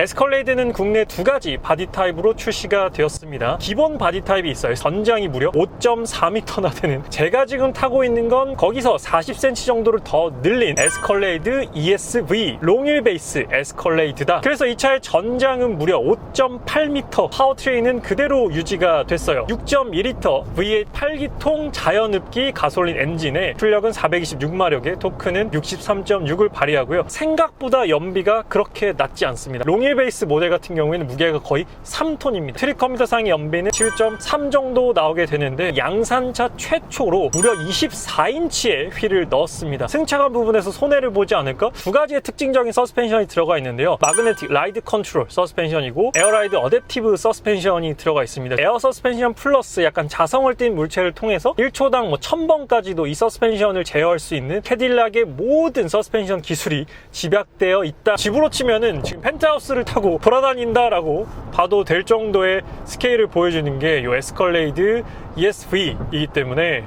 에스컬레이드는 국내 두 가지 바디 타입으로 출시가 되었습니다. 기본 바디 타입이 있어요. 전장이 무려 5.4m나 되는 제가 지금 타고 있는 건 거기서 40cm 정도를 더 늘린 에스컬레이드 ESV 롱일 베이스 에스컬레이드다. 그래서 이 차의 전장은 무려 5.8m, 파워트레인은 그대로 유지가 됐어요. 6.2L V8 8기통 자연흡기 가솔린 엔진에 출력은 426마력에 토크는 63.6을 발휘하고요. 생각보다 연비가 그렇게 낮지 않습니다. 롱일 베이스 모델 같은 경우에는 무게가 거의 3톤입니다. 트릭 컴퓨터 상의 연비는 7.3 정도 나오게 되는데 양산차 최초로 무려 24인치의 휠을 넣었습니다. 승차감 부분에서 손해를 보지 않을까? 두 가지의 특징적인 서스펜션이 들어가 있는데요. 마그네틱 라이드 컨트롤 서스펜션이고 에어라이드 어댑티브 서스펜션이 들어가 있습니다. 에어 서스펜션 플러스 약간 자성을 띤 물체를 통해서 1초당 뭐 1000번까지도 이 서스펜션을 제어할 수 있는 캐딜락의 모든 서스펜션 기술이 집약되어 있다. 집으로 치면은 지금 펜트하우스 를 타고 돌아다닌다라고 봐도 될 정도의 스케일을 보여주는 게 이 에스컬레이드 ESV이기 때문에